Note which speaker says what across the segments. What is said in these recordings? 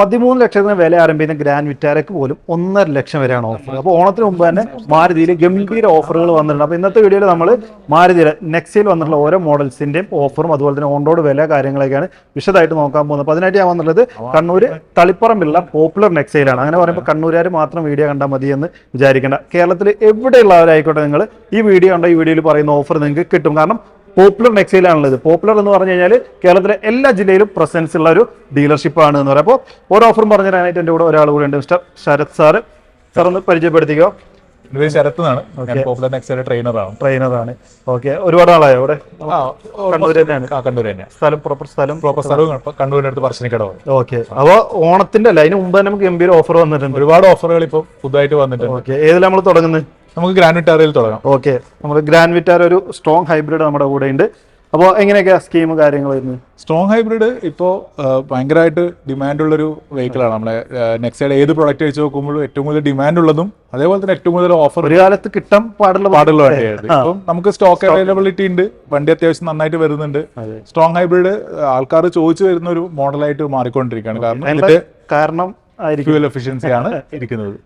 Speaker 1: പതിമൂന്ന് ലക്ഷത്തിന് വില ആരംഭിക്കുന്ന ഗ്രാൻഡ് വിറ്റാരക്ക് പോലും ഒന്നര ലക്ഷം വരെയാണ് ഓഫർ അപ്പോൾ ഓണത്തിന് മുമ്പ് തന്നെ മാരുതിയിൽ ഗംഭീര ഓഫറുകൾ വന്നിട്ടുണ്ട്. അപ്പോൾ ഇന്നത്തെ വീഡിയോയിൽ നമ്മൾ മാരുതിയിൽ നെക്സയിൽ വന്നിട്ടുള്ള ഓരോ മോഡൽസിന്റെയും ഓഫറും അതുപോലെ തന്നെ ഓൺ റോഡ് വില കാര്യങ്ങളൊക്കെയാണ് വിശദമായിട്ട് നോക്കാൻ പോകുന്നത്. അപ്പോൾ അതിനായിട്ട് ഞാൻ വന്നിട്ടുള്ളത് കണ്ണൂർ തളിപ്പറമ്പിലുള്ള പോപ്പുലർ നെക്സയിലാണ് അങ്ങനെ പറയുമ്പോൾ കണ്ണൂരുകാർ മാത്രം വീഡിയോ കണ്ടാൽ മതി എന്ന് വിചാരിക്കേണ്ട. കേരളത്തിൽ എവിടെയുള്ളവരായിക്കോട്ടെ നിങ്ങൾ ഈ വീഡിയോ കണ്ട ഈ വീഡിയോയിൽ പറയുന്ന ഓഫർ നിങ്ങൾക്ക് കിട്ടും. കാരണം പോപ്പുലർ നെക്സയിലാണുള്ളത്. പോപ്പുലർ എന്ന് പറഞ്ഞു കഴിഞ്ഞാൽ കേരളത്തിലെ എല്ലാ ജില്ലയിലും പ്രസൻസ് ഉള്ള ഒരു ഡീലർഷിപ്പ് ആണ് എന്ന് പറയാം അപ്പോൾ ഓരോ ഓഫറും പറഞ്ഞു തരാനായിട്ട് എന്റെ കൂടെ ഒരാൾ കൂടെ ഉണ്ട് മിസ്റ്റർ ശരത് സാറ് സാർ ഒന്ന് പരിചയപ്പെടുത്തിക്കോ?
Speaker 2: എന്റെ പേര് ശരത്ത് എന്നാണ്. പോപ്പുലർ നെക്സയുടെ ട്രെയിനറാണ്
Speaker 1: ട്രെയിനറാണ് ഓക്കെ ഒരുപാട് ആളായോ ഇവിടെ? കണ്ണൂർ തന്നെയാണ്.
Speaker 2: കണ്ണൂർ തന്നെയാണ്
Speaker 1: സ്ഥലം പ്രോപ്പർ സ്ഥലം?
Speaker 2: പ്രോപ്പർ സ്ഥലവും കണ്ണൂരിന്റെ അടുത്ത് പറശ്ശിനിക്കടവ്.
Speaker 1: ഓക്കെ അപ്പോൾ ഓണത്തിന്റെ അല്ല അതിന് മുമ്പ് തന്നെ നമുക്ക് ഗംഭീര ഓഫർ വന്നിട്ടുണ്ട്.
Speaker 2: ഒരുപാട് ഓഫറുകൾ ഇപ്പോൾ പുതുതായിട്ട് വന്നിട്ടുണ്ട്.
Speaker 1: ഓക്കെ ഏതിലാണ് നമ്മൾ തുടങ്ങുന്നത്?
Speaker 2: നമുക്ക് ഗ്രാൻഡ് വിറ്റാറയിൽ തുടങ്ങാം.
Speaker 1: ഓക്കെ. നമ്മൾ ഗ്രാൻഡ് വിറ്റാർ ഒരു സ്ട്രോങ് ഹൈബ്രിഡ് നമ്മുടെ കൂടെ ഉണ്ട് അപ്പോൾ എങ്ങനെയൊക്കെയാ സ്കീം കാര്യങ്ങൾ വരുന്നത്?
Speaker 2: സ്ട്രോങ് ഹൈബ്രിഡ് ഇപ്പോൾ ഭയങ്കരമായിട്ട് ഡിമാൻഡ് ഉള്ളൊരു വെഹിക്കിളാണ് നമ്മളെ നെക്സയുടെ ഏത് പ്രൊഡക്റ്റ് വെച്ച് നോക്കുമ്പോഴും ഏറ്റവും കൂടുതൽ ഡിമാൻഡ് ഉള്ളതും അതേപോലെ തന്നെ ഏറ്റവും കൂടുതൽ ഓഫർ
Speaker 1: ഒരു കാലത്ത് കിട്ടാൻ പാടുള്ള
Speaker 2: പാടുള്ള വണ്ടിയായിരുന്നു ഇപ്പം നമുക്ക് സ്റ്റോക്ക് അവൈലബിലിറ്റി ഉണ്ട്. വണ്ടി അത്യാവശ്യം നന്നായിട്ട് വരുന്നുണ്ട്. സ്ട്രോങ് ഹൈബ്രിഡ് ആൾക്കാർ ചോദിച്ചു വരുന്ന ഒരു മോഡലായിട്ട് മാറിക്കൊണ്ടിരിക്കുകയാണ്. കാരണം
Speaker 1: കാരണം
Speaker 2: ഫ്യൂൽ എഫിഷ്യൻസി ആണ് ഇരിക്കുന്നത്.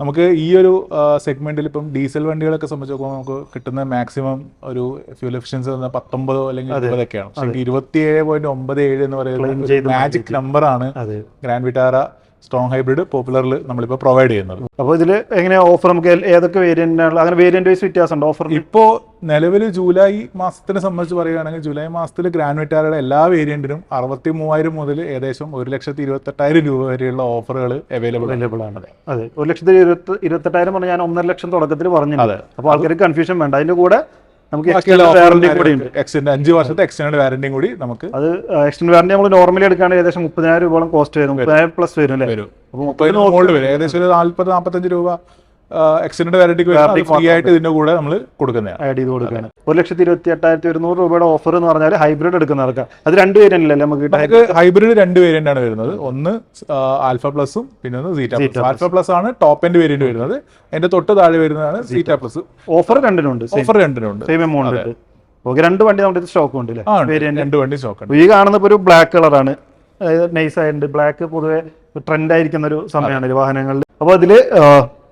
Speaker 2: നമുക്ക് ഈ ഒരു സെഗ്മെന്റിൽ ഇപ്പം ഡീസൽ വണ്ടികളൊക്കെ സംബന്ധിച്ച് നോക്കുമ്പോൾ നമുക്ക് കിട്ടുന്ന മാക്സിമം ഒരു ഫ്യൂൽ എഫിഷ്യൻസി പറഞ്ഞാൽ പത്തൊമ്പതോ അല്ലെങ്കിൽ ഇരുപതൊക്കെയാണ്. ഇരുപത്തിയേഴ് പോയിന്റ് ഒമ്പത് ഏഴ് എന്ന് പറയുന്നത് മാജിക് നമ്പർ ആണ് ഗ്രാൻഡ് വിറ്റാറ സ്ട്രോങ് ഹൈബ്രിഡ് പോപ്പുലറിൽ നമ്മളിപ്പോൾ പ്രൊവൈഡ് ചെയ്യുന്നത്.
Speaker 1: അപ്പോൾ ഇതിൽ എങ്ങനെയാ ഓഫർ നമുക്ക് ഏതൊക്കെ വേരിയന്റ് അങ്ങനെ വേരിയന്റ് വൈസ് വ്യത്യാസമുണ്ട് ഓഫർ
Speaker 2: ഇപ്പോൾ നിലവിൽ ജൂലൈ മാസത്തിനെ സംബന്ധിച്ച് പറയുകയാണെങ്കിൽ ജൂലൈ മാസത്തിൽ ഗ്രാൻഡ് വിറ്റാറയുടെ എല്ലാ വേരിയന്റിനും അറുപത്തി മൂവായിരം മുതൽ ഏകദേശം ഒരു ലക്ഷത്തി ഇരുപത്തെട്ടായിരം രൂപ വരെയുള്ള ഓഫറുകൾ അവൈലബിൾ
Speaker 1: അവൈലബിൾ ആണ്. അതെ. ഒരു ലക്ഷത്തി ഇരുപത്തി ഇരുപത്തെട്ടായിരം പറഞ്ഞാൽ ഞാൻ ഒന്നര ലക്ഷം തുടക്കത്തിൽ പറഞ്ഞു
Speaker 2: അതെ.
Speaker 1: അപ്പോൾ ആൾക്കാർക്ക് കൺഫ്യൂഷൻ വേണ്ട. അതിന്റെ കൂടെ നമുക്ക് വാറണ്ടി കൂടെ ഉണ്ട്.
Speaker 2: എക്സ്റ്റൻഡ് അഞ്ച് വർഷത്തെ എക്സ്റ്റൻഡ് വാറന്റിയും കൂടി നമുക്ക്
Speaker 1: അത് എക്സ്റ്റൻഡ് വാറണ്ടി നമ്മൾ നോർമലി എടുക്കുകയാണെങ്കിൽ ഏകദേശം മുപ്പതിനായിരം രൂപയോളം കോസ്റ്റ് വരും. മുപ്പതിനായിരം പ്ലസ് വരും അല്ലേ? അപ്പോൾ
Speaker 2: മുപ്പതിന് മുകളിൽ വരും. ഏകദേശം ഒരു നാല്പത് നാൽപ്പത്തഞ്ച് രൂപ എക്സ്റ്റൻഡ് വാറന്റിക്ക് ഫ്രീ ആയിട്ട് ഇതിന്റെ കൂടെ നമ്മൾ കൊടുക്കുന്നതാണ്.
Speaker 1: ആഡ് ചെയ്ത് കൊടുക്കുകയാണ്. ഒരു ലക്ഷത്തി ഇരുപത്തി എട്ടായിരത്തി ഒരുന്നൂറ് രൂപയുടെ ഓഫർ എന്ന് പറഞ്ഞാൽ ഹൈബ്രിഡ് എടുക്കുന്നവർക്ക് അത് രണ്ട് വേരിയന്റ് അല്ലേ നമുക്ക്
Speaker 2: ഹൈബ്രിഡ് രണ്ട് വേരിയന്റ് ആണ് വരുന്നത്. ഒന്ന് ആൽഫ പ്ലസും പിന്നെ ഒന്ന് സീറ്റ ആൽഫ പ്ലസ് ആണ് ടോപ്പ് എൻഡ് വേരിയന്റ് വരുന്നത്. അതിന്റെ തൊട്ട് താഴെ വരുന്നതാണ് സീറ്റ പ്ലസ്
Speaker 1: ഓഫർ രണ്ടിനുണ്ട്.
Speaker 2: ഓഫർ രണ്ടിനുണ്ട്.
Speaker 1: സെയിം എമൗണ്ട് ഓക്കെ രണ്ട് വണ്ടി നമ്മുടെ സ്റ്റോക്ക് ഉണ്ട് അല്ലേ
Speaker 2: രണ്ട് വണ്ടി സ്റ്റോക്ക് ഉണ്ട്.
Speaker 1: ഈ കാണുന്ന ഒരു ബ്ലാക്ക് കളറാണ് നൈസ് ആയിട്ടുണ്ട്. ബ്ലാക്ക് പൊതുവെ ട്രെൻഡ് ആയിരിക്കുന്ന ഒരു സമയമാണ് വാഹനങ്ങളിൽ. അപ്പോൾ അതിൽ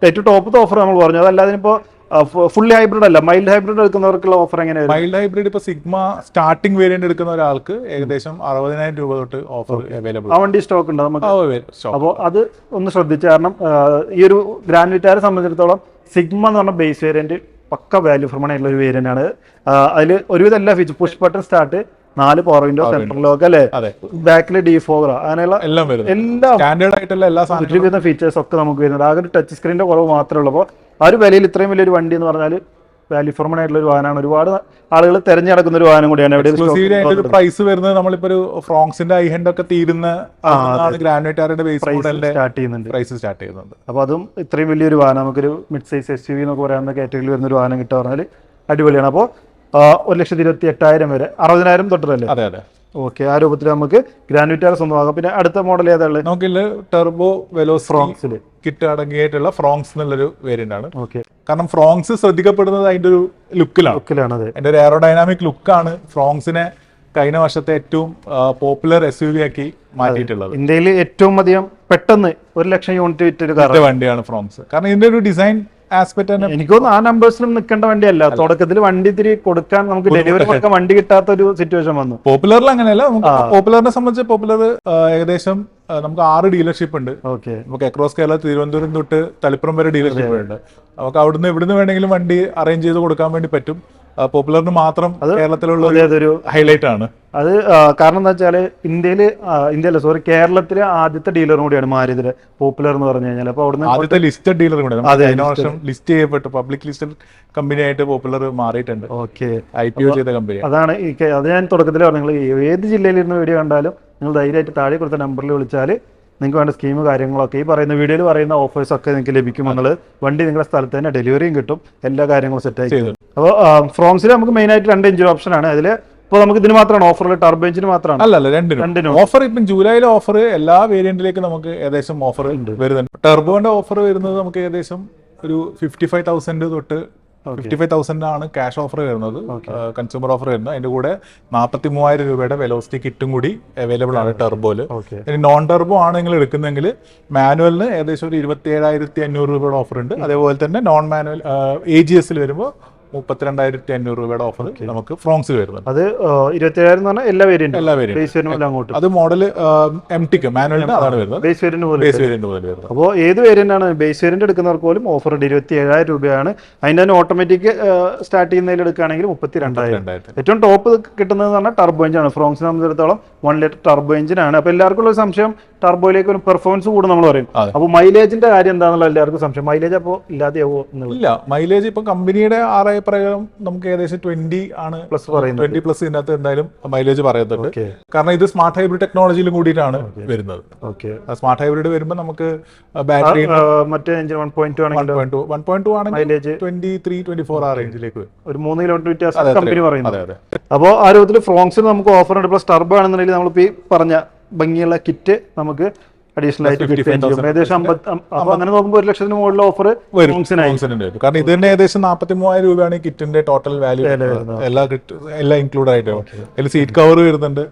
Speaker 1: ഏറ്റവും ടോപ്പ് ഓഫർ നമ്മൾ പറഞ്ഞു. അതല്ലാതെ ഇപ്പോൾ ഫുള്ളി ഹൈബ്രിഡ് അല്ല മൈൽഡ് ഹൈബ്രിഡ് എടുക്കുന്നവർക്കുള്ള ഓഫർ എങ്ങനെ
Speaker 2: മൈൽഡ് ഹൈബ്രിഡ് ഇപ്പൊ സിഗ്മ സ്റ്റാർട്ടിംഗ് വേരിയന്റ് എടുക്കുന്ന ഒരാൾക്ക് ഏകദേശം അറുപതിനായിരം രൂപ തൊട്ട് ഓഫർ അവൈലബിൾ
Speaker 1: ആ വണ്ടി സ്റ്റോക്ക് ഉണ്ട് നമുക്ക്? അപ്പോൾ അത് ഒന്ന് ശ്രദ്ധിച്ച് കാരണം ഈ ഒരു ഗ്രാൻഡ് വിറ്റാരെ സംബന്ധിച്ചിടത്തോളം സിഗ്മ എന്ന് പറഞ്ഞ base variant pakka value for money ഉള്ള ഒരു വേരിയന്റ് ആണ്. അതിൽ ഒരുവിധം എല്ലാ ഫീച്ചർ പുഷ് ബട്ടൺ സ്റ്റാർട്ട് നാല് പവർ വിൻഡോ സെൻട്രൽ ലോക്ക് അല്ലേ? ബാക്കിൽ ഡിഫോഗർ അങ്ങനെയുള്ള
Speaker 2: എല്ലാം സ്റ്റാൻഡേർഡ് ആയിട്ടുള്ള എല്ലാ സാധനങ്ങളും
Speaker 1: ഫീച്ചേഴ്സ് ഒക്കെ നമുക്ക് വരുന്നുണ്ട്. ആകെ ഒരു ടച്ച് സ്ക്രീനിന്റെ കുറവ് മാത്രമേ ഉള്ളൂ. അപ്പോൾ ആ ഒരു വിലയിൽ ഇത്രയും വലിയൊരു വണ്ടി എന്ന് പറഞ്ഞാൽ വാല്യൂ ഫോർ ആയിട്ടുള്ള ഒരു വാഹനമാണ്. ഒരുപാട് ആളുകൾ തെരഞ്ഞെടുക്കുന്ന ഒരു വാഹനം കൂടിയാണ്
Speaker 2: ഒരു പ്രൈസ് വരുന്നത് നമ്മളിപ്പോ ഒരു ഫ്രോങ്സിന്റെ ഐഹൻഡ് ഒക്കെ തീരുന്ന ഗ്രാനുവേറ്റാറിന്റെ ബേസ്
Speaker 1: സ്റ്റാർട്ട് ചെയ്യുന്നുണ്ട്.
Speaker 2: പ്രൈസ് സ്റ്റാർട്ട് ചെയ്യുന്നുണ്ട്.
Speaker 1: അപ്പോൾ അതും ഇത്രയും വലിയൊരു വാഹനം നമുക്കൊരു mid size S U V എന്നൊക്കെ പറയാവുന്ന കാറ്റഗറിയിൽ വരുന്ന ഒരു വാഹനം കിട്ടുക പറഞ്ഞാൽ അടിപൊളിയാണ്. അപ്പോൾ ഒരു ലക്ഷത്തി ഇരുപത്തി എട്ടായിരം വരെ. അറുപതിനായിരം തൊട്ടല്ലേ
Speaker 2: അതെ അതെ.
Speaker 1: ഓക്കെ ആ രൂപത്തിൽ നമുക്ക് ഗ്രാനുറ്റാർ സ്വന്തമാകാം പിന്നെ അടുത്ത മോഡൽ ഏതാണ് നമുക്ക്
Speaker 2: നമുക്കില്ല ടെർബോ വെലോ
Speaker 1: ഫ്രോങ്സിൽ
Speaker 2: കിറ്റ് അടങ്ങിയിട്ടുള്ള ഫ്രോങ്സ് എന്നുള്ളൊരു വേരിയന്റ് ആണ്.
Speaker 1: ഓക്കെ.
Speaker 2: കാരണം ഫ്രോങ്സ് ശ്രദ്ധിക്കപ്പെടുന്നത് അതിന്റെ ഒരു ലുക്കിലാണ്
Speaker 1: ലുക്കിലാണ് അതെ.
Speaker 2: അതിന്റെ ഒരു എയറോഡൈനാമിക് ലുക്കാണ് ഫ്രോങ്സിനെ കഴിഞ്ഞ വർഷത്തെ ഏറ്റവും പോപ്പുലർ എസ് യു വി ആക്കി മാറ്റിയിട്ടുള്ളത്.
Speaker 1: ഇന്ത്യയിൽ ഏറ്റവും അധികം പെട്ടെന്ന് ഒരു ലക്ഷം യൂണിറ്റ് വിറ്റൊരു
Speaker 2: വണ്ടിയാണ് ഫ്രോങ്സ് കാരണം ഇതിന്റെ ഒരു ഡിസൈൻ ആസ്പെക്ട് തന്നെ
Speaker 1: എനിക്ക് തോന്നുന്നു ആ നമ്പേഴ്സിലും നിൽക്കേണ്ട വണ്ടിയല്ല. തുടക്കത്തിൽ വണ്ടി ഇത്തിരി കൊടുക്കാൻ നമുക്ക് ഡെലിവറി കൊടുക്കാൻ വണ്ടി കിട്ടാത്ത ഒരു സിറ്റുവേഷൻ വന്നു.
Speaker 2: പോപ്പുലറിൽ അങ്ങനെയല്ല പോപ്പുലറിനെ സംബന്ധിച്ച് പോപ്പുലർ ഏകദേശം നമുക്ക് ആറ് ഡീലർഷിപ്പ് ഉണ്ട്.
Speaker 1: ഓക്കെ.
Speaker 2: നമുക്ക് അക്രോസ് കേരള തിരുവനന്തപുരം തൊട്ട് തളിപ്പുറം വരെ ഡീലർഷിപ്പ് ഉണ്ട്. നമുക്ക് അവിടുന്ന് എവിടുന്ന് വേണമെങ്കിലും വണ്ടി അറേഞ്ച് ചെയ്ത് കൊടുക്കാൻ വേണ്ടി പറ്റും. പോപ്പുലറിന് മാത്രം കേരളത്തിലുള്ള ഒരു
Speaker 1: അതൊരു
Speaker 2: ഹൈലൈറ്റ് ആണ്.
Speaker 1: അത് കാരണം എന്താ വെച്ചാൽ ഇന്ത്യയിൽ ഇന്ത്യയിലെ സോറി കേരളത്തിലെ ആദ്യത്തെ ഡീലറും കൂടിയാണ് മാരുതിയുടെ പോപ്പുലർ എന്ന് പറഞ്ഞു കഴിഞ്ഞാൽ അപ്പോൾ അവിടുന്ന്
Speaker 2: ആദ്യത്തെ ലിസ്റ്റഡ് ഡീലർ കൂടിയാണ്.
Speaker 1: അതെ,
Speaker 2: വർഷം ലിസ്റ്റ് ചെയ്യപ്പെട്ടു. പബ്ലിക് ലിസ്റ്റഡ് കമ്പനി ആയിട്ട് പോപ്പുലർ മാറിയിട്ടുണ്ട്.
Speaker 1: ഓക്കെ.
Speaker 2: ഐ പി ഒ ചെയ്ത കമ്പനി
Speaker 1: അതാണ് അത് ഞാൻ തുടക്കത്തിൽ പറഞ്ഞു ഏത് ജില്ലയിലിരുന്ന് വീഡിയോ കണ്ടാലും നിങ്ങൾ ധൈര്യമായിട്ട് താഴെ കൊടുത്ത നമ്പറിൽ വിളിച്ചാൽ നിങ്ങൾക്ക് വേണ്ട സ്കീം കാര്യങ്ങളൊക്കെ ഈ പറയുന്ന വീഡിയോയിൽ പറയുന്ന ഓഫേഴ്സ് ഒക്കെ നിങ്ങൾക്ക് ലഭിക്കും എന്നുള്ളത് വണ്ടി നിങ്ങളുടെ സ്ഥലത്ത് തന്നെ ഡെലിവറിയും കിട്ടും. എല്ലാ കാര്യങ്ങളും സെറ്റ് ആയി
Speaker 2: ചെയ്തു.
Speaker 1: അപ്പോൾ ഫ്രോംസിൽ നമുക്ക് മെയിൻ ആയിട്ട് രണ്ട് എഞ്ചിൻ ഓപ്ഷൻ ആണ്. അതിൽ ഇപ്പോൾ നമുക്ക് ഇതിന് മാത്രമാണ്. ഓഫർ ടർബോ എഞ്ചിന് മാത്രമാണ്.
Speaker 2: അല്ല അല്ല രണ്ടിനും.
Speaker 1: രണ്ടിനും.
Speaker 2: ഓഫർ ഇപ്പം ജൂലൈയിലെ ഓഫർ എല്ലാ വേരിയന്റിലേക്കും നമുക്ക് ഏകദേശം ഓഫർ വരുന്നുണ്ട്. ടർബോന്റെ ഓഫർ വരുന്നത് നമുക്ക് ഏകദേശം ഒരു ഫിഫ്റ്റി ഫൈവ് തൗസൻഡ് തൊട്ട് ഫിഫ്റ്റി ഫൈവ് തൗസൻഡ് ആണ് ക്യാഷ് ഓഫർ വരുന്നത്. കൺസ്യൂമർ ഓഫർ വരുന്നത്. അതിന്റെ കൂടെ നാൽപ്പത്തി മൂവായിരം രൂപയുടെ വെലോസിറ്റി കിറ്റും കൂടി അവൈലബിൾ ആണ് ടെർബോയിൽ ഇനി നോൺ ടെർബോ ആണ് നിങ്ങൾ എടുക്കുന്നെങ്കിൽ മാനുവലിന് ഏകദേശം ഒരു ഇരുപത്തി ഏഴായിരത്തി അഞ്ഞൂറ് രൂപയുടെ ഓഫർ ഉണ്ട്. അതേപോലെ തന്നെ നോൺ മാനുവൽ എ ജി എസിൽ വരുമ്പോൾ മുപ്പത്തിരണ്ടായിരത്തി അഞ്ഞൂറ് രൂപയുടെ ഓഫർ നമുക്ക് ഫ്രോങ്സ് വരുന്നുണ്ട്.
Speaker 1: അത് ഇരുപത്തിയേഴായിരം എന്ന് പറഞ്ഞാൽ എല്ലാ വേരിയന്റും
Speaker 2: എല്ലാ വേരിയന്റ്
Speaker 1: ബേസ് വേരിയന്റ് അങ്ങോട്ട്.
Speaker 2: അത് മോഡൽ എം ടിക്ക് മാനുവലിന് അതാണ് വരുന്നത്.
Speaker 1: ബേസ് വേരിയന്റ്
Speaker 2: ബേസ് വേരിയന്റ് മുതൽ വരുന്നത്.
Speaker 1: അപ്പോൾ ഏത് വേരിയന്റ് ആണ്? ബേസ് വേരിയന്റ് എടുക്കുന്നവർക്ക് പോലും ഓഫർ ഉണ്ട്. ഇരുപത്തി ഏഴായിരം രൂപയാണ്. അതിന്റെ തന്നെ ഓട്ടോമാറ്റിക് സ്റ്റാർട്ട് ചെയ്യുന്നതിൽ എടുക്കുകയാണെങ്കിൽ മുപ്പത്തി രണ്ടായിരം ഏറ്റവും ടോപ്പ് കിട്ടുന്നത് പറഞ്ഞാൽ ടർബോ എഞ്ചിൻ ആണ്. ഫ്രോങ്സിനെ സംബന്ധിച്ചിടത്തോളം വൺ ലിറ്റർ ടർബോ എഞ്ചിൻ ആണ്. അപ്പോൾ എല്ലാവർക്കും ഉള്ള സംശയം ടർബോയിലേക്ക് ഒരു പെർഫോമൻസ് കൂടും നമ്മൾ പറയും. അപ്പോൾ മൈലേജിന്റെ കാര്യം എന്താണെന്നുള്ള എല്ലാവർക്കും സംശയം. മൈലേജ് അപ്പോൾ ഇല്ലാതെയാവോ
Speaker 2: ഇല്ല. മൈലേജ് ഇപ്പൊ കമ്പനിയുടെ ആർ ഐ പ്രകാരം നമുക്ക് ഏകദേശം ട്വന്റി ആണ്.
Speaker 1: പ്ലസ് പറയുന്നത്
Speaker 2: ട്വന്റി പ്ലസ് ഇതിനകത്ത് എന്തായാലും മൈലേജ് പറയുന്നുണ്ട് കാരണം ഇത് സ്മാർട്ട് ഹൈബ്രിഡ് ടെക്നോളജിയിലും കൂടിയിട്ടാണ് വരുന്നത്.
Speaker 1: ഓക്കെ
Speaker 2: സ്മാർട്ട് ഹൈബ്രിഡ് വരുമ്പോൾ നമുക്ക് ബാറ്ററി
Speaker 1: മറ്റേ engine one point two
Speaker 2: one point two ആണെങ്കിൽ
Speaker 1: mileage
Speaker 2: twenty three twenty four ആ റേഞ്ചിലേക്ക് വരും.
Speaker 1: ഒരു മൂന്ന് കിലോമീറ്റർ വ്യത്യാസം കമ്പനി പറയുന്നത് അപ്പോൾ ആ രൂപത്തിൽ ഫ്രോങ്സിന് നമുക്ക് ഓഫർ ഉണ്ട്. പ്ലസ് ടർബോ ആണെന്നുണ്ടെങ്കിൽ നമ്മളിപ്പോൾ ഈ പറഞ്ഞ ഭംഗിയുള്ള കിറ്റ് നമുക്ക് അഡീഷണൽ ആയിട്ട് കിട്ടുകയും ചെയ്യും. ഏകദേശം അമ്പത് അപ്പോൾ അങ്ങനെ നോക്കുമ്പോൾ ഒരു ലക്ഷത്തിന് മുകളിൽ ഓഫർ
Speaker 2: വരും.
Speaker 1: ഫ്രോങ്സിനായി
Speaker 2: Thousand വരും. കാരണം ഇത് തന്നെ ഏകദേശം നാൽപ്പത്തി മൂവായിരം രൂപയാണ് ഈ കിറ്റിന്റെ ടോട്ടൽ വാല്യൂ എല്ലാ എല്ലാം ഇൻക്ലൂഡ് ആയിട്ട്. അതിൽ സീറ്റ് കവർ വരുന്നുണ്ട്.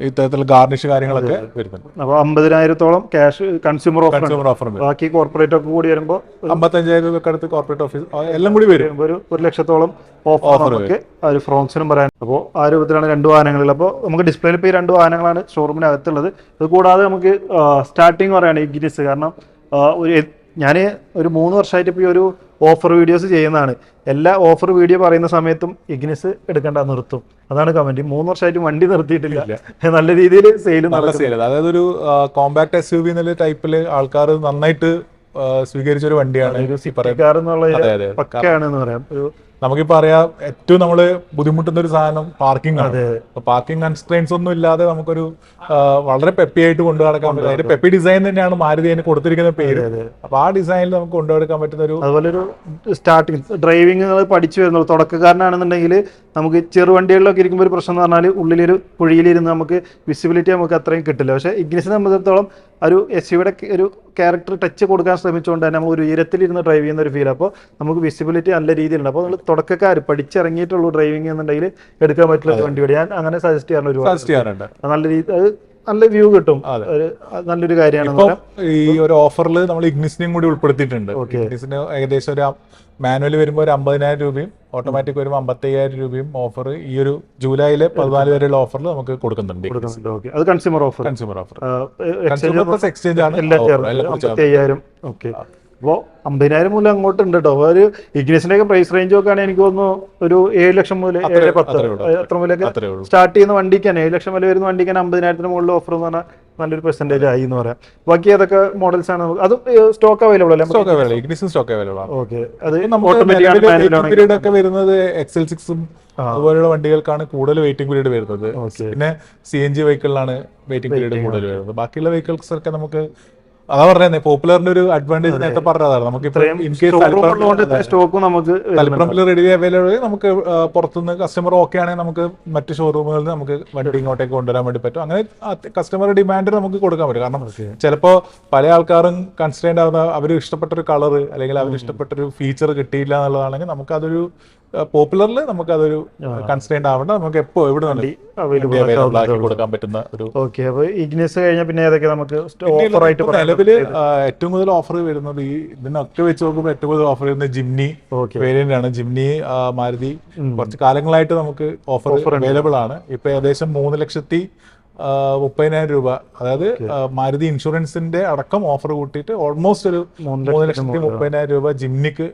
Speaker 2: ഇത്തരത്തിൽ ഗാർണിഷ് കാര്യങ്ങളൊക്കെ വരുന്നുണ്ട്.
Speaker 1: അപ്പോൾ അമ്പതിനായിരത്തോളം cash consumer offer
Speaker 2: consumer offer
Speaker 1: ബാക്കി കോർപ്പറേറ്റ് ഒക്കെ കൂടി വരുമ്പോൾ
Speaker 2: അമ്പത്തഞ്ചായിരം രൂപയ്ക്ക് അടുത്ത് കോർപ്പറേറ്റ് ഓഫീസ് എല്ലാം കൂടി വരും.
Speaker 1: ഒരു ഒരു ലക്ഷത്തോളം ഓഫർ ഒക്കെ ഒരു ഫ്രോൺസിനും പറയാൻ. അപ്പോൾ ആ രൂപത്തിലാണ് രണ്ട് വാഹനങ്ങളിൽ. അപ്പോൾ നമുക്ക് ഡിസ്പ്ലേയിൽ ഇപ്പോൾ ഈ രണ്ട് വാഹനങ്ങളാണ് ഷോറൂമിനകത്തുള്ളത് അത് കൂടാതെ നമുക്ക് സ്റ്റാർട്ടിങ് പറയുകയാണ് ഇഗ്നിസ് കാരണം ഒരു ഞാൻ ഒരു മൂന്ന് വർഷമായിട്ട് ഇപ്പോൾ ഈ ഒരു ഓഫർ വീഡിയോസ് ചെയ്യുന്നതാണ്. എല്ലാ ഓഫർ വീഡിയോ പറയുന്ന സമയത്തും ഇഗ്നിസ് എടുക്കേണ്ട നിർത്തും. അതാണ് കമന്റ് മൂന്ന് വർഷമായിട്ട് വണ്ടി നിർത്തിയിട്ടില്ല. നല്ല രീതിയിൽ സെയിൽ
Speaker 2: നല്ല സെയിൽ അതായത് ഒരു കോമ്പാക്ട് എസ് യു വി എന്നുള്ള ടൈപ്പിൽ ആൾക്കാർ നന്നായിട്ട് സ്വീകരിച്ച ഒരു വണ്ടിയാണ്
Speaker 1: എന്ന് പറയാം. ഒരു
Speaker 2: നമുക്കിപ്പോ അറിയാം ഏറ്റവും നമ്മൾ ബുദ്ധിമുട്ടുന്ന ഒരു സാധനം പാർക്കിംഗ് ആണ്. പാർക്കിംഗ് കൺസ്ട്രെയിൻസ് ഒന്നും ഇല്ലാതെ നമുക്കൊരു വളരെ പെപ്പി ആയിട്ട് കൊണ്ടു നടക്കാൻ പറ്റും. അതിന്റെ പെപ്പി ഡിസൈൻ തന്നെയാണ് മാരുതി അതിന് കൊടുത്തിരിക്കുന്ന പേര്. അപ്പൊ ആ ഡിസൈനിൽ നമുക്ക് കൊണ്ടുനടക്കാൻ പറ്റുന്ന ഒരു
Speaker 1: അതുപോലെ ഒരു സ്റ്റാർട്ടിങ് ഡ്രൈവിംഗ് പഠിച്ചു വരുന്നുള്ളൂ. തുടക്കക്കാരനാണെന്നുണ്ടെങ്കിൽ നമുക്ക് ചെറുവണ്ടികളിലൊക്കെ ഇരിക്കുമ്പോൾ ഒരു പ്രശ്നം എന്ന് പറഞ്ഞാൽ ഉള്ളിലൊരു കുഴിയിലിരുന്ന് നമുക്ക് വിസിബിലിറ്റി നമുക്ക് അത്രയും കിട്ടില്ല. പക്ഷേ ഇഗ്നിസിനെ സംബന്ധിച്ചിടത്തോളം ഒരു എസ് യുടെ ഒരു ക്യാരക്ടർ ടച്ച് കൊടുക്കാൻ ശ്രമിച്ചുകൊണ്ട് തന്നെ നമ്മൾ ഒരു ഉയരത്തിലിരുന്ന് ഡ്രൈവ് ചെയ്യുന്ന ഒരു ഫീൽ അപ്പോൾ നമുക്ക് വിസിബിലിറ്റി നല്ല രീതിയിലുണ്ട്. അപ്പോൾ നമ്മൾ തുടക്കക്കാർ പഠിച്ചിറങ്ങിയിട്ടുള്ളൂ ഡ്രൈവിംഗ് എന്നുണ്ടെങ്കിൽ എടുക്കാൻ പറ്റുള്ള ഒരു വണ്ടി ഞാൻ അങ്ങനെ സജസ്റ്റ് ചെയ്യാറുണ്ട് ഒരു നല്ല രീതി അത് നല്ല വ്യൂ കിട്ടും. ഒരു നല്ലൊരു കാര്യമാണ്
Speaker 2: ഈ ഒരു ഓഫറിൽ നമ്മൾ ഇഗ്നിസിനെയും കൂടി ഉൾപ്പെടുത്തിയിട്ടുണ്ട്. ഇഗ്നിസിന് ഏകദേശം ഒരു മാനുവൽ വരുമ്പോൾ ഒരു അമ്പതിനായിരം രൂപയും ഓട്ടോമാറ്റിക് വരുമ്പോൾ അമ്പത്തയ്യായിരം രൂപയും ഓഫർ ഈ ഒരു ജൂലൈയിലെ പതിനാല് വരെയുള്ള ഓഫറിൽ നമുക്ക് കൊടുക്കുന്നുണ്ട്
Speaker 1: അത് consumer offer
Speaker 2: consumer offer
Speaker 1: exchange
Speaker 2: ആണ്
Speaker 1: എല്ലാം
Speaker 2: offer.
Speaker 1: ചേർന്ന്.
Speaker 2: എല്ലാം കൂടി ചേർന്ന്.
Speaker 1: അമ്പത്തി അയ്യായിരം ഓക്കെ അപ്പോൾ അമ്പതിനായിരം മുതൽ അങ്ങോട്ട് ഉണ്ട് കേട്ടോ ഒരു ഇഗ്നിസിന്റെ ഒക്കെ പ്രൈസ് റേഞ്ച് നോക്കുകയാണെങ്കിൽ എനിക്ക് തോന്നുന്നു ഒരു ഏഴ് ലക്ഷം മുതൽ ഏഴ് പത്ത്
Speaker 2: അത്രേ
Speaker 1: മുതലൊക്കെ സ്റ്റാർട്ട് ചെയ്യുന്ന വണ്ടിക്ക് തന്നെ. ഏഴ് ലക്ഷം വില വരുന്ന വണ്ടിക്ക് തന്നെ അമ്പതിനായിരത്തിന് മുകളിൽ ഓഫർ എന്ന് പറഞ്ഞാൽ നല്ലൊരു പെർസെന്റേജ് ആയി എന്ന് പറയാം. ബാക്കി ഏതൊക്കെ മോഡൽസ് ആണ് അത് സ്റ്റോക്ക് അവൈലബിൾ അല്ലേ?
Speaker 2: സ്റ്റോക്ക് അവൈലബിൾ ഇഗ്നിസും സ്റ്റോക്ക് അവൈലബിൾ ആണ്.
Speaker 1: ഓക്കെ അത് ഓട്ടോമാറ്റിക്
Speaker 2: പീരീഡ് ഒക്കെ വരുന്നത് എക്സൽ സിക്സും അതുപോലെയുള്ള വണ്ടികൾക്കാണ് കൂടുതൽ വെയിറ്റിംഗ് പീരീഡ് വരുന്നത്. പിന്നെ സി എൻ ജി വെഹിക്കിളിലാണ് വെയിറ്റിംഗ് പീരീഡ് കൂടുതൽ വരുന്നത്. ബാക്കിയുള്ള വെഹിക്കിൾസ് ഒക്കെ നമുക്ക് അതാ പറഞ്ഞേ പോപ്പുലറിന്റെ ഒരു അഡ്വാന്റേജ് നേരത്തെ പറഞ്ഞതാണ് നമുക്ക്
Speaker 1: സ്റ്റോക്ക് നമുക്ക് വരുന്നുണ്ട്.
Speaker 2: തലപ്പുറമ്പിൽ റെഡി അവൈലബിൾ നമുക്ക് പുറത്തുനിന്ന് കസ്റ്റമർ ഓക്കെ ആണെങ്കിൽ നമുക്ക് മറ്റ് ഷോറൂമുകളിൽ നമുക്ക് വണ്ടി ഇങ്ങോട്ടേക്ക് കൊണ്ടുവരാൻ വേണ്ടി പറ്റും. അങ്ങനെ കസ്റ്റമർ ഡിമാൻഡ് നമുക്ക് കൊടുക്കാൻ പറ്റും. കാരണം ചിലപ്പോൾ പല ആൾക്കാരും കൺസ്ട്രെയിന്റ് ആവുന്ന അവർ ഇഷ്ടപ്പെട്ട ഒരു കളർ അല്ലെങ്കിൽ അവർ ഇഷ്ടപ്പെട്ട ഒരു ഫീച്ചർ കിട്ടിയില്ല എന്നുള്ളതാണെങ്കിൽ നമുക്കതൊരു പോപ്പുലറിൽ നമുക്ക് അതൊരു കൺസ്ട്രെയിൻഡ് ആവേണ്ട. നമുക്ക് എപ്പോ എവിടെ അവൈലബിൾ ആക്കി കൊടുക്കാൻ പറ്റുന്ന ഒരു
Speaker 1: ഓക്കെ അപ്പോൾ ഇഗ്നിസ് കഴിഞ്ഞാൽ പിന്നെ ഏതൊക്കെ നമുക്ക്
Speaker 2: നിലവിൽ ആ, ഏറ്റവും കൂടുതൽ ഓഫർ വരുന്നത് ഈ ഇതിനൊക്കെ വെച്ച് നോക്കുമ്പോൾ ഏറ്റവും കൂടുതൽ ഓഫർ വരുന്നത് ജിംനി വേരിയന്റ് ആണ്. ജിംനി മാരുതി കുറച്ച് കാലങ്ങളായിട്ട് നമുക്ക് ഓഫർ അവൈലബിൾ ആണ്. ഇപ്പൊ ഏകദേശം മൂന്ന് ലക്ഷത്തി മുപ്പതിനായിരം രൂപ. അതായത് മാരുതി ഇൻഷുറൻസിന്റെ അടക്കം ഓഫർ കൂട്ടിയിട്ട് ഓൾമോസ്റ്റ് ഒരു
Speaker 1: മൂന്ന്
Speaker 2: ലക്ഷത്തി മുപ്പതിനായിരം രൂപ ജിംനിക്ക്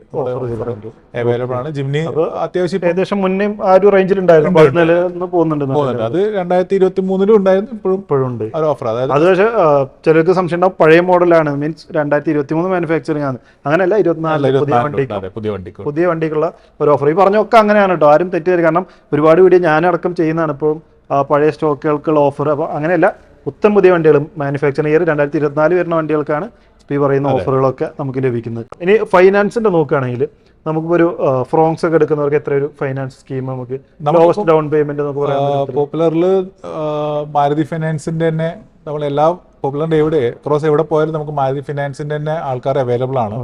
Speaker 2: അവൈലബിൾ ആണ്. ജിംനി അത്യാവശ്യം
Speaker 1: ഏകദേശം മുന്നേ ആ ഒരു റേഞ്ചിൽ ഉണ്ടായിരുന്നു. പോകുന്നുണ്ട്
Speaker 2: അത് രണ്ടായിരത്തി ഇരുപത്തി മൂന്നിലും ഉണ്ടായിരുന്നു. ഇപ്പോഴും
Speaker 1: ഇപ്പോഴും ഉണ്ട്.
Speaker 2: ഒരു ഓഫർ അതായത്
Speaker 1: അത് പക്ഷേ ചിലർക്ക് സംശയം ഉണ്ടാവും. പഴയ മോഡലാണ്. മീൻസ് രണ്ടായിരത്തി ഇരുപത്തി മൂന്ന് മാനുഫാക്ചറിംഗ് ആണ്. അങ്ങനെയല്ല ഇരുപത്തിനാല് പുതിയ വണ്ടിക്ക്.
Speaker 2: പുതിയ വണ്ടിക്ക്.
Speaker 1: പുതിയ വണ്ടിക്കുള്ള ഒരു ഓഫർ ഈ പറഞ്ഞൊക്കെ അങ്ങനെയാണ് കേട്ടോ. ആരും തെറ്റിദ്ധരി കാരണം ഒരുപാട് വീഡിയോ ഞാനടക്കം ചെയ്യുന്നതാണ്. ഇപ്പോൾ പഴയ സ്റ്റോക്കുകൾക്കുള്ള ഓഫർ അപ്പോൾ അങ്ങനെയല്ല പുത്തൻ പുതിയ വണ്ടികൾ മാനുഫാക്ചറിംഗ് ഇയർ രണ്ടായിരത്തി ഇരുപത്തിനാല് വരുന്ന വണ്ടികൾക്കാണ് ഈ പറയുന്ന ഓഫറുകളൊക്കെ നമുക്ക് ലഭിക്കുന്നത്. ഇനി ഫൈനാൻസിന്റെ നോക്കുകയാണെങ്കിൽ നമുക്കൊരു ഒരു ഫ്രോങ്സ് ഒക്കെ എടുക്കുന്നവർക്ക് എത്ര ഒരു ഫൈനാൻസ് സ്കീം നമുക്ക് ലോവസ്റ്റ് ഡൗൺ പേയ്മെന്റ് നമുക്ക്
Speaker 2: പോപ്പുലറിൽ മാരുതി ഫൈനാൻസിന്റെ തന്നെ നമ്മൾ എല്ലാ പോപ്പുലറിന്റെ എവിടെ ക്രോസ് എവിടെ പോയാലും നമുക്ക് മാരുതി ഫിനാൻസിന്റെ തന്നെ ആൾക്കാർ അവൈലബിൾ ആണ്.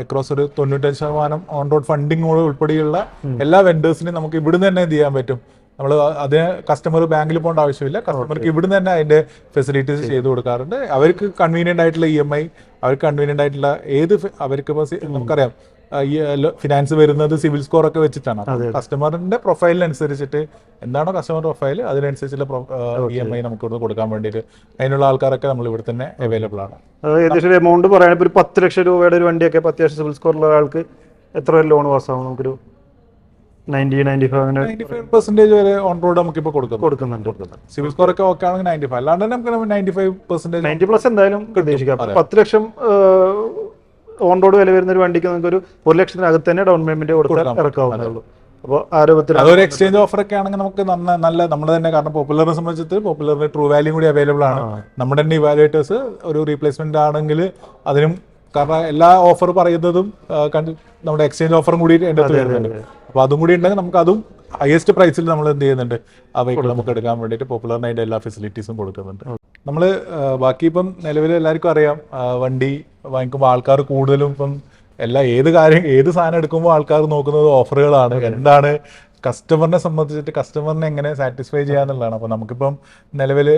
Speaker 2: അക്രോസ് ഒരു തൊണ്ണൂറ്റഞ്ച് ശതമാനം ഓൺ റോഡ് ഫണ്ടിങ്ങോട് ഉൾപ്പെടെയുള്ള എല്ലാ വെൻഡേഴ്സിനും നമുക്ക് ഇവിടുന്ന് തന്നെ എന്ത് ചെയ്യാൻ പറ്റും? നമ്മൾ അതിന് കസ്റ്റമർ ബാങ്കിൽ പോകേണ്ട ആവശ്യമില്ല. കസ്റ്റമർക്ക് ഇവിടുന്ന് തന്നെ അതിന്റെ ഫെസിലിറ്റീസ് ചെയ്ത് കൊടുക്കാറുണ്ട്. അവർക്ക് കൺവീനിയന്റ് ആയിട്ടുള്ള ഇ എം ഐ അവർക്ക് കൺവീനിയന്റ് ആയിട്ടുള്ള ഏത് അവർക്ക് നമുക്കറിയാം ഈ ഫിനാൻസ് വരുന്നത് സിവിൽ സ്കോർ ഒക്കെ വെച്ചിട്ടാണ്. കസ്റ്റമറിന്റെ പ്രൊഫൈലിനനുസരിച്ചിട്ട് എന്താണോ കസ്റ്റമർ പ്രൊഫൈൽ അതിനനുസരിച്ചുള്ള ഇ എം ഐ നമുക്ക് ഇവിടെ കൊടുക്കാൻ വേണ്ടിയിട്ട് അതിനുള്ള ആൾക്കാരൊക്കെ നമ്മൾ ഇവിടെ തന്നെ അവൈലബിൾ ആണ്.
Speaker 1: ഏകദേശം ഒരു എമൗണ്ട് പറയുകയാണെങ്കിൽ ഒരു പത്ത് ലക്ഷം രൂപയുടെ ഒരു വണ്ടിയൊക്കെ അത്യാവശ്യം സിവിൽ സ്കോറുള്ള ആൾക്ക് എത്ര ലോൺ പാസ്സാവും നമുക്കൊരു നയന്റി നയന്റി ഫൈവ് അങ്ങനെ
Speaker 2: നയന്റി ഫൈവ് പെർസെന്റേജ് വരെ ഓൺ റോഡ് നമുക്ക് ഇപ്പോൾ കൊടുക്കുന്നു.
Speaker 1: കൊടുക്കുന്നുണ്ട്
Speaker 2: സിവിൽ സ്കോർ ഒക്കെ ഓക്കെ ആണെങ്കിൽ നയന്റി ഫൈവ്. അല്ലാണ്ട് നമുക്ക് ninety five percentage
Speaker 1: ninety plus എന്തായാലും പ്രതീക്ഷിക്കാം. പത്ത് ലക്ഷം ഓൺ റോഡ് വില വരുന്ന ഒരു വണ്ടിക്ക് നമുക്ക് ഒരു ഒരു ലക്ഷത്തിനകത്ത് തന്നെ ഡൗൺ പേയ്മെന്റ് കൊടുത്താൽ ഇറക്കാവുന്നേ ഉള്ളൂ. അപ്പോൾ ആരോഗ്യത്തിൽ
Speaker 2: അതൊരു എക്സ്ചേഞ്ച് ഓഫർ ഒക്കെ ആണെങ്കിൽ നമുക്ക് നന്ന നല്ല നമ്മൾ തന്നെ കാരണം പോപ്പുലറിനെ സംബന്ധിച്ചിട്ട് പോപ്പുലറിന്റെ ട്രൂ വാല്യൂ കൂടി അവൈലബിൾ ആണ്. നമ്മുടെ തന്നെ ഇവാലുവേറ്റേഴ്സ് ഒരു റീപ്ലേസ്മെന്റ് ആണെങ്കിൽ അതിനും കാരണം എല്ലാ ഓഫർ പറയുന്നതും നമ്മുടെ എക്സ്ചേഞ്ച് ഓഫറും കൂടി എന്റെ അടുത്ത് വരുന്നുണ്ട്. അപ്പോൾ അതും കൂടി ഉണ്ടെങ്കിൽ നമുക്ക് അതും ഹയസ്റ്റ് പ്രൈസിൽ നമ്മൾ എന്ത് ചെയ്യുന്നുണ്ട്? ആ വെഹിക്കിൾ നമുക്ക് എടുക്കാൻ വേണ്ടിയിട്ട് പോപ്പുലറിന് അതിന്റെ എല്ലാ ഫെസിലിറ്റീസും കൊടുക്കുന്നുണ്ട്. നമ്മൾ ബാക്കി ഇപ്പം നിലവിൽ എല്ലാവർക്കും അറിയാം വണ്ടി വാങ്ങിക്കുമ്പോൾ ആൾക്കാർ കൂടുതലും ഇപ്പം എല്ലാ ഏത് കാര്യം ഏത് സാധനം എടുക്കുമ്പോൾ ആൾക്കാർ നോക്കുന്നത് ഓഫറുകളാണ് എന്താണ് കസ്റ്റമറിനെ സംബന്ധിച്ചിട്ട് കസ്റ്റമറിനെ എങ്ങനെ സാറ്റിസ്ഫൈ ചെയ്യാന്നുള്ളതാണ് അപ്പോൾ നമുക്കിപ്പം നിലവിൽ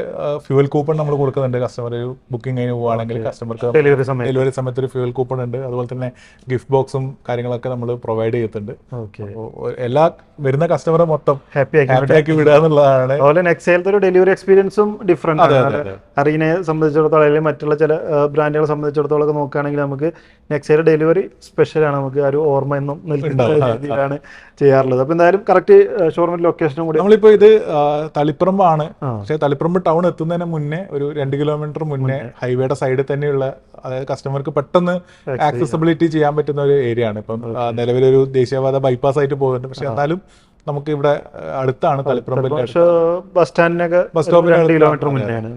Speaker 2: ഫ്യൂവൽ കൂപ്പൺ നമ്മൾ കൊടുക്കുന്നുണ്ട്. കസ്റ്റമർ ഒരു ബുക്കിംഗ് കഴിഞ്ഞ് പോവുകയാണെങ്കിൽ കസ്റ്റമർക്ക്
Speaker 1: ഡെലിവറി
Speaker 2: ഡെലിവറി സമയത്ത്. ഒരു ഫ്യൂവൽ കൂപ്പൺ ഉണ്ട്. അതുപോലെ തന്നെ ഗിഫ്റ്റ് ബോക്സും കാര്യങ്ങളൊക്കെ നമ്മൾ പ്രൊവൈഡ് അപ്പോൾ എല്ലാ വരുന്ന കസ്റ്റമറെ മൊത്തം
Speaker 1: ഹാപ്പി ആക്കി
Speaker 2: വിടുക. എന്നുള്ളതാണ്.
Speaker 1: അതുപോലെ നെക്സൈലത്തെ ഒരു ഡെലിവറി എക്സ്പീരിയൻസും ഡിഫറെന്റ് ആണ്.
Speaker 2: അതെ.
Speaker 1: സംബന്ധിച്ചിടത്തോളം അല്ലെങ്കിൽ മറ്റുള്ള ചില ബ്രാൻഡുകളെ സംബന്ധിച്ചിടത്തോളം ഒക്കെ നോക്കുകയാണെങ്കിൽ നമുക്ക് നെക്സൈൽ ഡെലിവറി സ്പെഷ്യലാണ് നമുക്ക് ആ ഒരു ഓർമ്മ എന്നും നിൽക്കുന്ന രീതിയിലാണ് ചെയ്യാറുള്ളത്. അപ്പൊ എന്തായാലും കറക്റ്റ് ഷോറൂമിന്റെ ലൊക്കേഷനും കൂടി?
Speaker 2: നമ്മളിപ്പോ ഇത് തളിപ്പറമ്പാണ്. പക്ഷേ തളിപ്പറമ്പ് ടൗൺ എത്തുന്നതിന് മുന്നേ ഒരു രണ്ട് കിലോമീറ്റർ മുന്നേ ഹൈവേയുടെ സൈഡിൽ തന്നെയുള്ള അതായത് കസ്റ്റമർക്ക് പെട്ടെന്ന് ആക്സസിബിലിറ്റി ചെയ്യാൻ പറ്റുന്ന ഒരു ഏരിയ ആണ്. ഇപ്പം നിലവിലൊരു ദേശീയപാത ബൈപ്പാസ് ആയിട്ട് പോകുന്നുണ്ട്. പക്ഷെ എന്നാലും നമുക്ക് ഇവിടെ അടുത്താണ് തളിപ്പറമ്പിന്റെ.
Speaker 1: പക്ഷേ ബസ് സ്റ്റാൻഡിനൊക്കെ
Speaker 2: ബസ് സ്റ്റോപ്പിന്.
Speaker 1: കിലോമീറ്റർ മുന്നെയാണ്.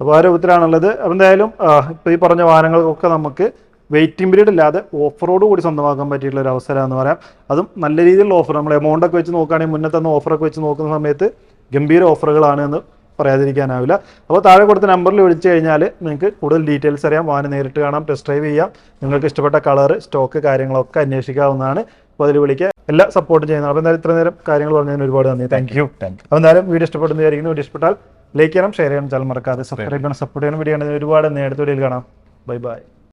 Speaker 1: അപ്പോൾ ആ രൂപത്തിലാണുള്ളത്. അപ്പോൾ എന്തായാലും ഇപ്പൊ ഈ പറഞ്ഞ വാഹനങ്ങൾക്കൊക്കെ നമുക്ക് വെയിറ്റിംഗ് പീരീഡ് ഇല്ലാതെ ഓഫറോട് കൂടി സ്വന്തമാക്കാൻ പറ്റിയിട്ടുള്ള ഒരു അവസരം എന്ന് പറയാം. അതും നല്ല രീതിയിലുള്ള ഓഫർ നമ്മൾ എമൗണ്ട് ഒക്കെ വെച്ച് നോക്കുകയാണെങ്കിൽ മുന്നേ തന്ന ഓഫറൊക്കെ വെച്ച് നോക്കുന്ന സമയത്ത് ഗംഭീര ഓഫറുകളാണ് എന്ന് പറയാതിരിക്കാനാവില്ല. അപ്പോൾ താഴെ കൊടുത്ത നമ്പറിൽ വിളിച്ചു കഴിഞ്ഞാൽ നിങ്ങൾക്ക് കൂടുതൽ ഡീറ്റെയിൽസ് അറിയാം. വാഹനം നേരിട്ട് കാണാം ടെസ്റ്റ് ഡ്രൈവ് ചെയ്യാം. നിങ്ങൾക്ക് ഇഷ്ടപ്പെട്ട കളർ സ്റ്റോക്ക് കാര്യങ്ങളൊക്കെ അന്വേഷിക്കാവുന്നതാണ്. അപ്പോൾ അതിൽ വിളിക്കുക. എല്ലാ സപ്പോർട്ട് ചെയ്യുന്നത് അപ്പോൾ എന്തായാലും ഇത്ര നേരം കാര്യങ്ങൾ പറഞ്ഞതിന് ഒരുപാട് നന്ദി. Thank you. അപ്പോൾ എന്തായാലും വീഡിയോ ഇഷ്ടപ്പെടുന്ന വിചാരിക്കുന്നു. വീഡിയോ ഇഷ്ടപ്പെട്ടാൽ ലൈക്ക് ചെയ്യണം ഷെയർ ചെയ്യണം ചാനൽ മറക്കാതെ സബ്സ്ക്രൈബ് ചെയ്യണം. സപ്പോർട്ട് ചെയ്യണം വീഡിയോ ആണെങ്കിൽ ഒരുപാട് നേരത്തെ വീഡിയോയിൽ കാണാം. Bye bye